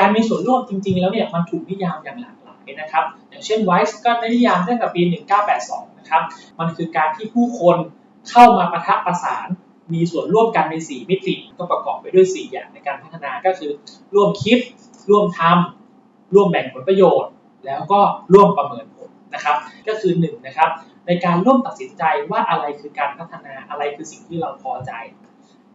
การมีส่วนร่วมจริง ๆ แล้วเนี่ยมันถูกนิยามอย่างหลากหลายนะครับ อย่างเช่นไวส์ก็ได้นิยามตั้งแต่ปี 1982 นะครับ มันคือการที่ผู้คนเข้ามาประทับประสานมีส่วนร่วมกันใน 4 มิติ ก็ประกอบไปด้วย 4 อย่างในการพัฒนาก็คือ ร่วมคิด ร่วมทำร่วมแบ่งผลประโยชน์ แล้วก็ร่วมประเมินผลนะครับ ก็คือ1นะครับในการร่วมตัดสินใจว่าอะไรคือการพัฒนาอะไรคือสิ่งที่เราพอใจ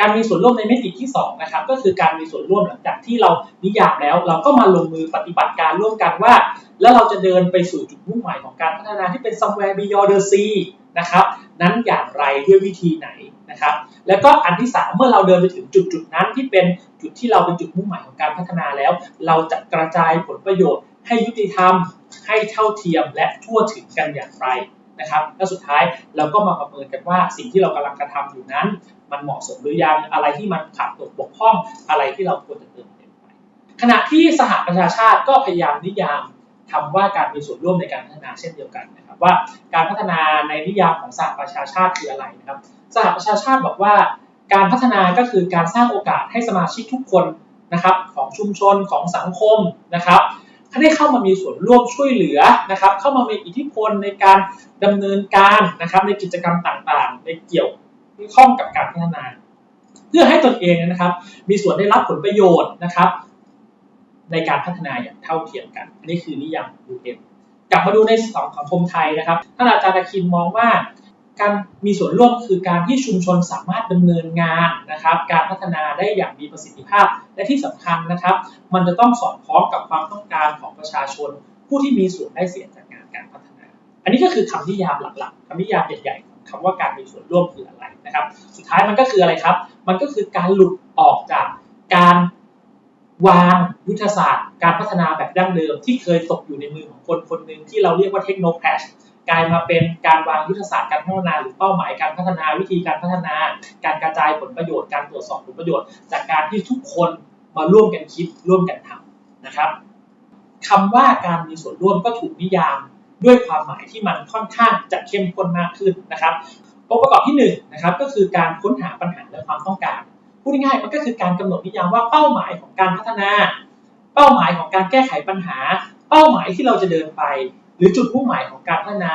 การมีส่วนร่วมในมิติที่2นะครับก็คือการมีส่วนร่วมหลังจากที่เรานิยามแล้ว เราก็มาลงมือปฏิบัติการร่วมกันว่า แล้วเราจะเดินไปสู่จุดมุ่งหมายของการพัฒนาที่เป็น somewhere beyond the sea นะครับนั้นอย่างไรด้วยวิธีไหนนะครับ แล้วก็อันที่ 3 เมื่อเราเดินไปถึงจุดจุดนั้นที่เป็นจุดที่เราเป็นจุดมุ่งหมายของการพัฒนาแล้ว เราจะกระจายผลประโยชน์ ให้ยุติธรรม ให้เท่าเทียมและทั่วถึงกันอย่างไร นะครับและสุดท้ายเราก็มาประเมินกันว่าสิ่งที่เรากำลังกระทำอยู่นั้น มันเหมาะสมหรือยังอะไรที่มันขาดตกบกพร่องอะไรที่เราควรจะเติมเต็มไปขณะที่สหประชาชาติก็พยายามนิยามคำว่าการมีส่วนร่วมในการพัฒนาเช่นเดียวกันนะครับว่าการพัฒนาในนิยามของสหประชาชาติคืออะไรนะครับสหประชาชาติบอกว่า การพัฒนาก็คือการสร้างโอกาสให้สมาชิกทุกคนนะครับของชุมชนของสังคมนะครับ ได้เข้ามามีส่วนร่วมช่วยเหลือนะครับ เข้ามามีอิทธิพลในการดำเนินการนะครับในกิจกรรมต่างๆ ในเกี่ยวข้องกับการพัฒนา เพื่อให้ตนเองนะครับ มีส่วนได้รับผลประโยชน์นะครับ ในการพัฒนาอย่างเท่าเทียมกัน อันนี้คือนิยาม UN กลับมาดูในสังคมไทยนะครับท่านอาจารย์ตะคินมองว่า การมีส่วนร่วมคือการที่ชุมชนสามารถดำเนินงานนะครับ การพัฒนาได้อย่างมีประสิทธิภาพ และที่สำคัญนะครับ มันจะต้องสอดคล้องกับความต้องการของประชาชน ผู้ที่มีส่วนได้เสียจากงานการพัฒนา อันนี้ก็คือคำนิยามหลักๆคำนิยามใหญ่ๆของคำว่าการมีส่วนร่วมคืออะไรนะครับ สุดท้ายมันก็คืออะไรครับ มันก็คือการหลุดออกจากการวางยุทธศาสตร์ การพัฒนาแบบดั้งเดิมที่เคยตกอยู่ในมือของคนคนหนึ่งที่เราเรียกว่าเทคโนแครชกลายมาเป็นการวางยุทธศาสตร์การพัฒนาหรือเป้าหมายการพัฒนาวิธีการพัฒนา การกระจายผลประโยชน์การตรวจสอบผลประโยชน์ จากการที่ทุกคนมาร่วมกันคิดร่วมกันทำนะครับคำว่าการมีส่วนร่วมก็ถูกนิยามด้วยความหมายที่มันค่อนข้างจะเข้มข้นมากขึ้นนะครับองค์ประกอบที่1นนะครับก็คือการค้นหาปัญหาและความต้องการพูดง่ายๆมันก็คือการกำหนดนิยามว่าเป้าหมายของการพัฒนา เป้าหมายของการแก้ไขปัญหา เป้าหมายที่เราจะเดินไป หรือจุดมุ่งหมายของการพัฒนา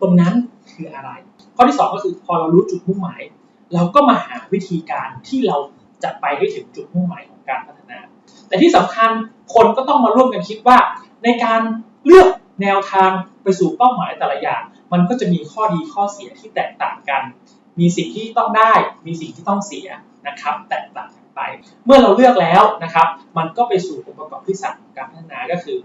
ตรงนั้นคืออะไร ข้อที่ 2 ก็คือพอเรารู้จุดมุ่งหมาย เราก็มาหาวิธีการที่เราจะไปให้ถึงจุดมุ่งหมายของการพัฒนา แต่ที่สำคัญคนก็ต้องมาร่วมกันคิดว่า ในการเลือกแนวทางไปสู่เป้าหมายแต่ละอย่าง มันก็จะมีข้อดีข้อเสียที่แตกต่างกัน มีสิ่งที่ต้องได้ มีสิ่งที่ต้องเสียนะครับ แตกต่างกันไป เมื่อเราเลือกแล้วนะครับ มันก็ไปสู่องค์ประกอบที่สามของการพัฒนาก็คือ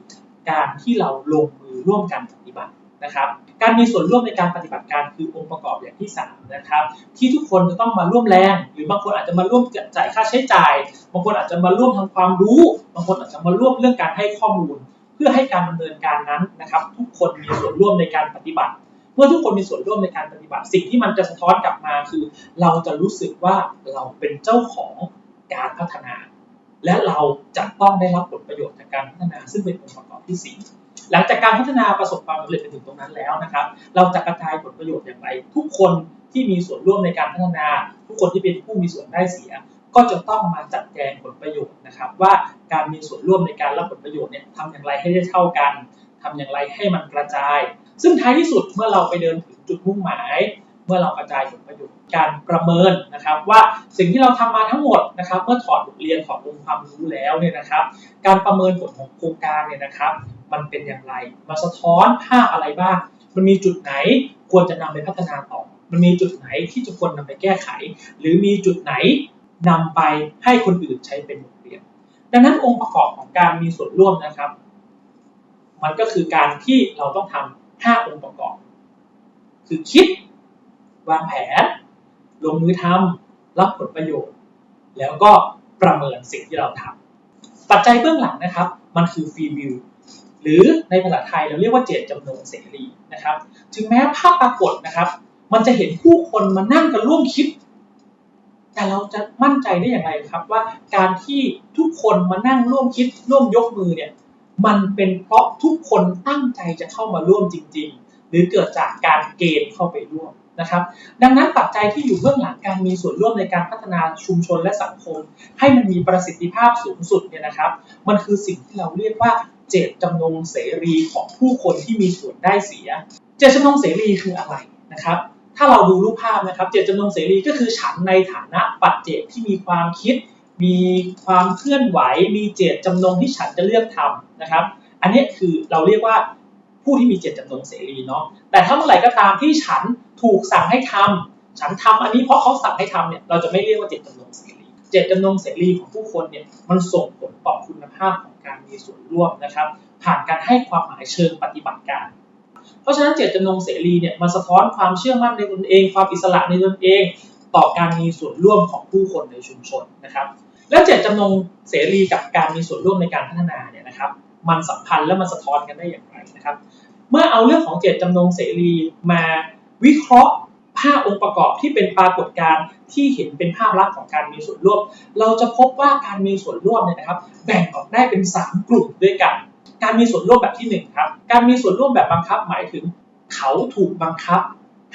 การที่เราลงมือร่วมกันปฏิบัตินะครับ การมีส่วนร่วมในการปฏิบัติการคือองค์ประกอบอย่างที่3นะครับ ที่ทุกคนจะต้องมาร่วมแรง หรือบางคนอาจจะมาร่วมจ่ายค่าใช้จ่าย บางคนอาจจะมาร่วมทำความรู้ บางคนอาจจะมาร่วมเรื่องการให้ข้อมูล เพื่อให้การดำเนินการนั้นนะครับ ทุกคนมีส่วนร่วมในการปฏิบัติ เมื่อทุกคนมีส่วนร่วมในการปฏิบัติ สิ่งที่มันจะสะท้อนกลับมาคือ เราจะรู้สึกว่าเราเป็นเจ้าของการพัฒนา และเราจะต้องได้รับผลประโยชน์จากการพัฒนาซึ่งเป็นองค์ประกอบที่ 4 หลังจากการพัฒนาประสบความสำเร็จไปถึงตรงนั้นแล้วนะครับ เราจะกระจายผลประโยชน์อย่างไร ทุกคนที่มีส่วนร่วมในการพัฒนา ทุกคนที่เป็นผู้มีส่วนได้เสีย ก็จะต้องมาจัดแจงผลประโยชน์นะครับ ว่าการมีส่วนร่วมในการรับผลประโยชน์เนี่ยทำอย่างไรให้ได้เท่ากันทำอย่างไรให้มันกระจาย ซึ่งท้ายที่สุดเมื่อเราไปเดินถึงจุดมุ่งหมาย เมื่อเรากระจายผลประโยชน์การประเมินนะครับ ว่าสิ่งที่เราทำมาทั้งหมดนะครับ เมื่อถอดบทเรียนถอดองค์ความรู้แล้วเนี่ยนะครับ การประเมินผลของโครงการเนี่ยนะครับ มันเป็นอย่างไรมาสะท้อนภาพอะไรบ้าง มันมีจุดไหนควรจะนำไปพัฒนาต่อ มันมีจุดไหนที่จะควรนำไปแก้ไข หรือมีจุดไหนนำไปให้คนอื่นใช้เป็นบทเรียน ดังนั้นองค์ประกอบของการมีส่วนร่วมนะครับ มันก็คือการที่เราต้องทำห้าองค์ประกอบ คือคิด วางแผน ลงมือทำรับผลประโยชน์ แล้วก็ประเมินสิ่งที่เราทำปัจจัยเบื้องหลังนะครับ มันคือฟรีวิวหรือในภาษาไทยเราเรียกว่าเจตจำนงเสรีนะครับ ถึงแม้ภาพปรากฏนะครับ มันจะเห็นผู้คนมานั่งกันร่วมคิด แต่เราจะมั่นใจได้อย่างไรครับว่าการที่ทุกคนมานั่งร่วมคิด ร่วมยกมือเนี่ยมันเป็นเพราะทุกคนตั้งใจจะเข้ามาร่วมจริง ๆ หรือเกิดจากการเกณฑ์เข้าไปร่วม นะครับ ดังนั้นปัจจัยที่อยู่เบื้องหลังการมีส่วนร่วมในการพัฒนาชุมชนและสังคม ให้มันมีประสิทธิภาพสูงสุดเนี่ยนะครับ มันคือสิ่งที่เราเรียกว่าเจตจำนงเสรีของผู้คนที่มีส่วนได้เสีย เจตจำนงเสรีคืออะไรนะครับ ถ้าเราดูรูปภาพนะครับ เจตจำนงเสรีก็คือฉันในฐานะปัจเจกที่มีความคิด มีความเคลื่อนไหว มีเจตจำนงที่ฉันจะเลือกทำนะครับ อันนี้คือเราเรียกว่าผู้ที่มีเจตจำนงเสรีเนาะ แต่ถ้าเมื่อไหร่ก็ตามที่ฉัน ถูกสั่งให้ทำฉันทำอันนี้เพราะเขาสั่งให้ทำเนี่ยเราจะไม่เรียกว่าเจตจำนงเสรีเจตจำนงเสรีของผู้คนเนี่ยมันส่งผลต่อคุณภาพของการมีส่วนร่วมนะครับ ผ่านการให้ความหมายเชิงปฏิบัติการ เพราะฉะนั้นเจตจำนงเสรีเนี่ยมันสะท้อนความเชื่อมั่นในตนเอง ความอิสระในตนเอง ต่อการมีส่วนร่วมของผู้คนในชุมชนนะครับ แล้วเจตจำนงเสรีกับการมีส่วนร่วมในการพัฒนาเนี่ยนะครับ มันสัมพันธ์และมันสะท้อนกันได้อย่างไรนะครับ เมื่อเอาเรื่องของเจตจำนงเสรีมา วิเคราะห์ภาพองค์ประกอบที่เป็นปรากฏการณ์ที่เห็นเป็นภาพลักษณ์ของการมีส่วนร่วม เราจะพบว่าการมีส่วนร่วมเนี่ยนะครับ แบ่งออกได้เป็น 3 กลุ่มด้วยกัน การมีส่วนร่วมแบบที่ 1 ครับ การมีส่วนร่วมแบบบังคับ หมายถึง เขาถูกบังคับ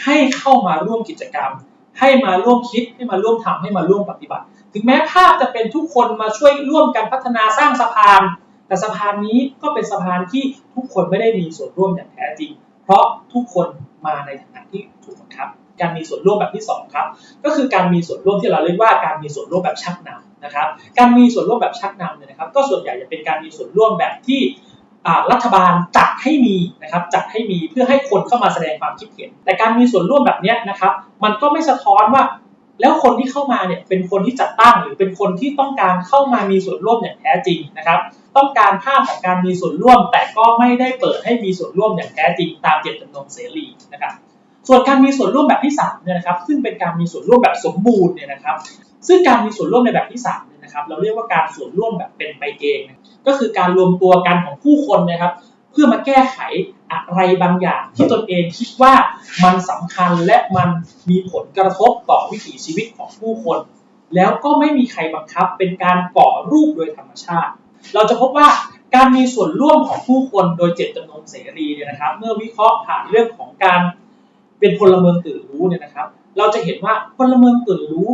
ให้เข้ามาร่วมกิจกรรม ให้มาร่วมคิดให้มาร่วมทำให้มาร่วมปฏิบัติ ถึงแม้ภาพจะเป็นทุกคนมาช่วยร่วมกันพัฒนาสร้างสะพาน แต่สะพานนี้ก็เป็นสะพานที่ทุกคนไม่ได้มีส่วนร่วมอย่างแท้จริง เพราะทุกคนมาในฐานะที่ถูกบังคับ การมีส่วนร่วมแบบที่ 2 ครับ ก็คือการมีส่วนร่วมที่เราเรียกว่าการมีส่วนร่วมแบบชักนำนะครับ การมีส่วนร่วมแบบชักนำเนี่ยนะครับ ก็ส่วนใหญ่จะเป็นการมีส่วนร่วมแบบที่รัฐบาลจัดให้มีนะครับจัดให้มีเพื่อให้คนเข้ามาแสดงความคิดเห็น แต่การมีส่วนร่วมแบบนี้นะครับ มันก็ไม่สะท้อนว่า แล้วคนที่เข้ามาเนี่ยเป็นคนที่จัดตั้งหรือเป็นคนที่ต้องการเข้ามามีส่วนร่วมอย่างแท้จริงนะครับ ต้องการภาพของการมีส่วนร่วม แต่ก็ไม่ได้เปิดให้มีส่วนร่วมอย่างแท้จริง ตามเจตจำนงเสรีนะครับ ส่วนการมีส่วนร่วมแบบที่3เนี่ยนะครับ ซึ่งเป็นการมีส่วนร่วมแบบสมบูรณ์เนี่ยนะครับ ซึ่งการมีส่วนร่วมในแบบที่3เนี่ยนะครับ เราเรียกว่าการส่วนร่วมแบบเป็นไปเอง ก็คือการรวมตัวกันของผู้คนนะครับ เพื่อมาแก้ไข อะไรบางอย่างที่ตนเองคิดว่ามันสำคัญและมันมีผลกระทบต่อวิถีชีวิตของผู้คน แล้วก็ไม่มีใครบังคับเป็นการก่อรูปโดยธรรมชาติ เราจะพบว่าการมีส่วนร่วมของผู้คนโดยเจตจำนงเสรีเนี่ยนะครับ เมื่อวิเคราะห์ผ่านเรื่องของการเป็นพลเมืองตื่นรู้เนี่ยนะครับ เราจะเห็นว่าพลเมืองตื่นรู้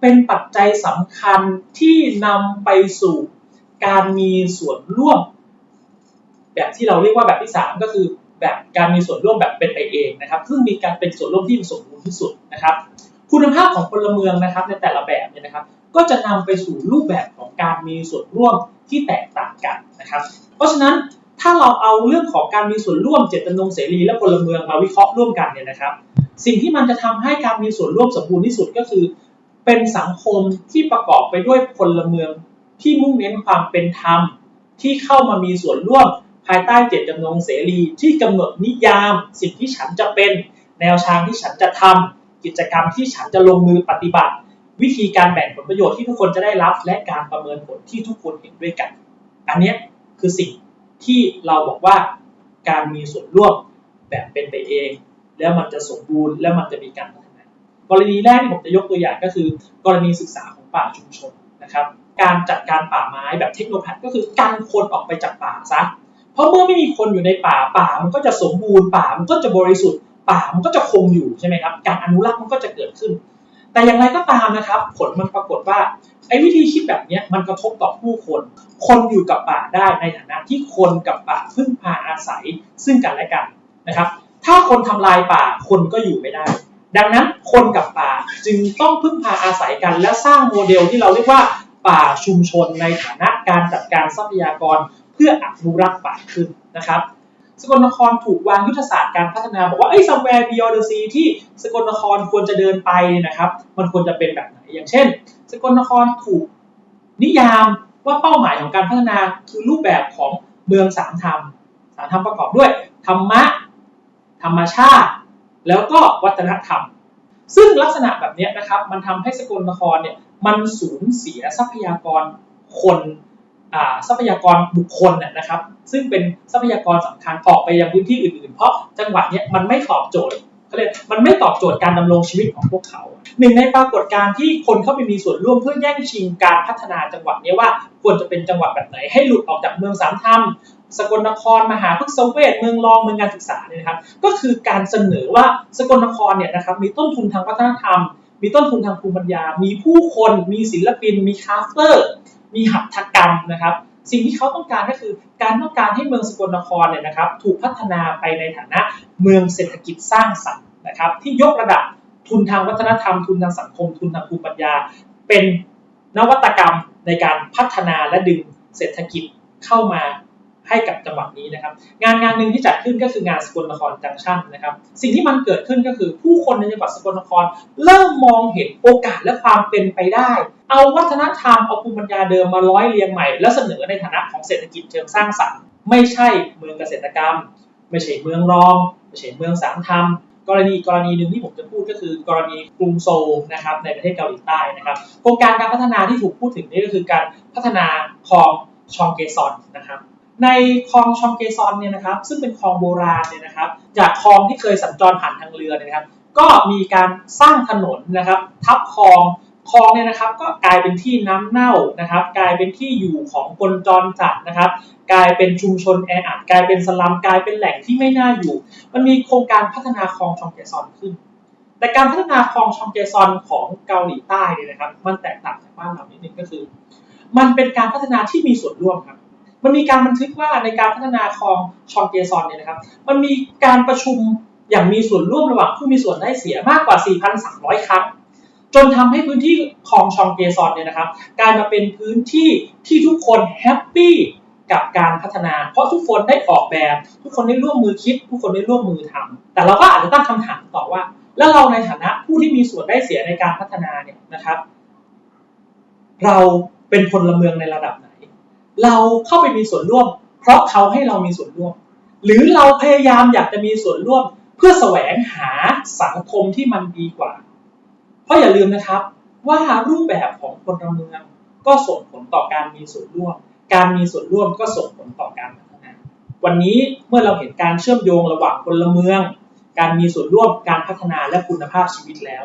เป็นปัจจัยสำคัญที่นำไปสู่การมีส่วนร่วม แบบที่เราเรียกว่าแบบที่ 3 ก็คือ แบบการมีส่วนร่วมแบบเป็นไปเองนะครับซึ่งมีการเป็นส่วนร่วมที่สมบูรณ์ที่สุดนะครับ คุณภาพของพลเมืองนะครับในแต่ละแบบเนี่ยนะครับ ก็จะนำไปสู่รูปแบบของการมีส่วนร่วมที่แตกต่างกันนะครับ เพราะฉะนั้นถ้าเราเอาเรื่องของการมีส่วนร่วมเจตจำนงเสรีและพลเมืองมาวิเคราะห์ร่วมกันเนี่ยนะครับ สิ่งที่มันจะทำให้การมีส่วนร่วมสมบูรณ์ที่สุดก็คือ เป็นสังคมที่ประกอบไปด้วยพลเมืองที่มุ่งเน้นความเป็นธรรมที่เข้ามามีส่วนร่วม ภายใต้เจตจำนงเสรีที่กำหนดนิยาม สิ่งที่ฉันจะเป็น แนวทางที่ฉันจะทำกิจกรรมที่ฉันจะลงมือปฏิบัติ วิธีการแบ่งผลประโยชน์ที่ทุกคนจะได้รับ และการประเมินผลที่ทุกคนเห็นด้วยกัน อันนี้คือสิ่งที่เราบอกว่าการมีส่วนร่วมแบบเป็นไปเอง แล้วมันจะสมบูรณ์และมันจะมีการพัฒนากรณีแรกที่ผมจะยกตัวอย่างก็คือ กรณีศึกษาของป่าชุมชนนะครับ การจัดการป่าไม้แบบเทคโนแพดก็คือกันคนออกไปจากป่าซะ ราะเมื่อไม่มีคนอยู่ในป่าป่ามันก็จะสมบูรณ์ป่ามันก็จะบริสุทธิ์ป่ามันก็จะคงอยู่ใช่ไหมครับการอนุรักษ์มันก็จะเกิดขึ้น แต่อย่างไรก็ตามนะครับ ผลมันปรากฏว่าไอ้วิธีคิดแบบนี้มันกระทบต่อผู้คน คนอยู่กับป่าได้ในฐานะที่คนกับป่าพึ่งพาอาศัยซึ่งกันและกันนะครับ ถ้าคนทำลายป่าคนก็อยู่ไม่ได้ ดังนั้นคนกับป่าจึงต้องพึ่งพาอาศัยกัน และสร้างโมเดลที่เราเรียกว่าป่าชุมชนในฐานะการจัดการทรัพยากร พื่ออนุรักษ์ป่าขึ้นนะครับสกลนครถูกวางยุทธศาสตร์การพัฒนา บอกว่าไอ้ somewhere beyond the sea ที่สกลนครควรจะเดินไปนะครับ มันควรจะเป็นแบบไหน อย่างเช่น สกลนครถูกนิยามว่าเป้าหมายของการพัฒนาคือรูปแบบของเมืองสามธรรมสามธรรมประกอบด้วย ธรรมะ ธรรมชาติ แล้วก็วัฒนธรรม ซึ่งลักษณะแบบนี้นะครับ มันทำให้สกลนครเนี่ยมันสูญเสียทรัพยากรคน ทรัพยากรบุคคลนะครับ ซึ่งเป็นทรัพยากรสำคัญออกไปยังพื้นที่อื่นๆ เพราะจังหวัดเนี้ยมันไม่ตอบโจทย์เขาเรียกมันไม่ตอบโจทย์การดำรงชีวิตของพวกเขา หนึ่งในปรากฏการณ์ที่คนเข้าไปมีส่วนร่วมเพื่อแย่งชิงการพัฒนาจังหวัดนี้ว่าควรจะเป็นจังหวัดแบบไหนให้หลุดออกจากเมืองสามธรรมสกลนครมหาพฤกษเวชเมืองรองเมืองการศึกษาเนี่ยนะครับ ก็คือการเสนอว่าสกลนครเนี่ยนะครับมีต้นทุนทางวัฒนธรรม มีต้นทุนทางภูมิปัญญา มีผู้คน มีศิลปิน มีคราฟเตอร์ มีหัตถกรรมนะครับ สิ่งที่เขาต้องการก็คือ การต้องการให้เมืองสกลนครเนี่ยนะครับ ถูกพัฒนาไปในฐานะเมืองเศรษฐกิจสร้างสรรค์นะครับ ที่ยกระดับทุนทางวัฒนธรรม ทุนทางสังคม ทุนทางภูมิปัญญา เป็นนวัตกรรมในการพัฒนาและดึงเศรษฐกิจเข้ามา ให้กับจังหวัดนี้นะครับ งานงานหนึ่งที่จัดขึ้นก็คืองานสกลนครจังชั่นนะครับ สิ่งที่มันเกิดขึ้นก็คือผู้คนในจังหวัดสกลนคร เริ่มมองเห็นโอกาสและความเป็นไปได้ เอาวัฒนธรรมเอาภูมิปัญญาเดิมมาร้อยเรียงใหม่ และเสนอในฐานะของเศรษฐกิจเชิงสร้างสรรค์ไม่ใช่เมืองเกษตรกรรม ไม่ใช่เมืองรอง ไม่ใช่เมืองสามธรรมกรณีกรณีหนึ่งที่ผมจะพูดก็คือกรณีกรุงโซลนะครับในประเทศเกาหลีใต้นะครับโครงการการพัฒนาที่ถูกพูดถึงนี่ก็คือการพัฒนาคลองชองเกซอนนะครับ ในคลองชองเกซอนเนี่ยนะครับซึ่งเป็นคลองโบราณเนี่ยนะครับ จากคลองที่เคยสัญจรผ่านทางเรือนะครับ ก็มีการสร้างถนนนะครับ ทับคลองคลองเนี่ยนะครับ ก็กลายเป็นที่น้ำเน่านะครับ กลายเป็นที่อยู่ของคนจรจัดนะครับ กลายเป็นชุมชนแออัดกลายเป็นสลัมกลายเป็นแหล่งที่ไม่น่าอยู่ มันมีโครงการพัฒนาคลองชองเกซอนขึ้น แต่การพัฒนาคลองชองเกซอนของเกาหลีใต้เนี่ยนะครับ มันแตกต่างจากบ้านเรานิดนึงก็คือ มันเป็นการพัฒนาที่มีส่วนร่วมครับ มันมีการบันทึกว่าในการพัฒนาคลองชองเกซอนเนี่ยนะครับมันมีการประชุมอย่างมีส่วนร่วมระหว่างผู้มีส่วนได้เสียมากกว่า 4,300 ครั้ง จนทำให้พื้นที่คลองชองเกซอนเนี่ยนะครับกลายมาเป็นพื้นที่ที่ทุกคนแฮปปี้กับการพัฒนา เพราะทุกคนได้ออกแบบ ทุกคนได้ร่วมมือคิด ทุกคนได้ร่วมมือทำแต่เราก็อาจจะตั้งคำถามต่อว่า แล้วเราในฐานะผู้ที่มีส่วนได้เสียในการพัฒนาเนี่ยนะครับ เราเป็นพลเมืองในระดับไหน เราเข้าไปมีส่วนร่วม เพราะเขาให้เรามีส่วนร่วม หรือเราพยายามอยากจะมีส่วนร่วม เพื่อแสวงหาสังคมที่มันดีกว่า เพราะอย่าลืมนะครับว่ารูปแบบของพลเมืองก็ส่งผลต่อการมีส่วนร่วม การมีส่วนร่วมก็ส่งผลต่อการพัฒนา วันนี้เมื่อเราเห็นการเชื่อมโยงระหว่างพละเมือง การมีส่วนร่วม การพัฒนาและคุณภาพชีวิตแล้ว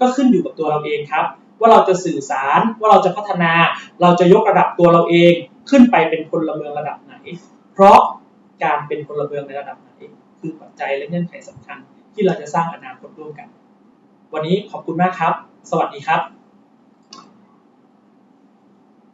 ก็ขึ้นอยู่กับตัวเราเองครับ ว่าเราจะสื่อสาร ว่าเราจะพัฒนา เราจะยกระดับตัวเราเอง ขึ้นไปเป็นพลเมืองระดับไหน เพราะการเป็นพลเมืองในระดับไหน คือปัจจัยและเงื่อนไขสำคัญที่เราจะสร้างอนาคตร่วมกัน วันนี้ขอบคุณมากครับ สวัสดีครับ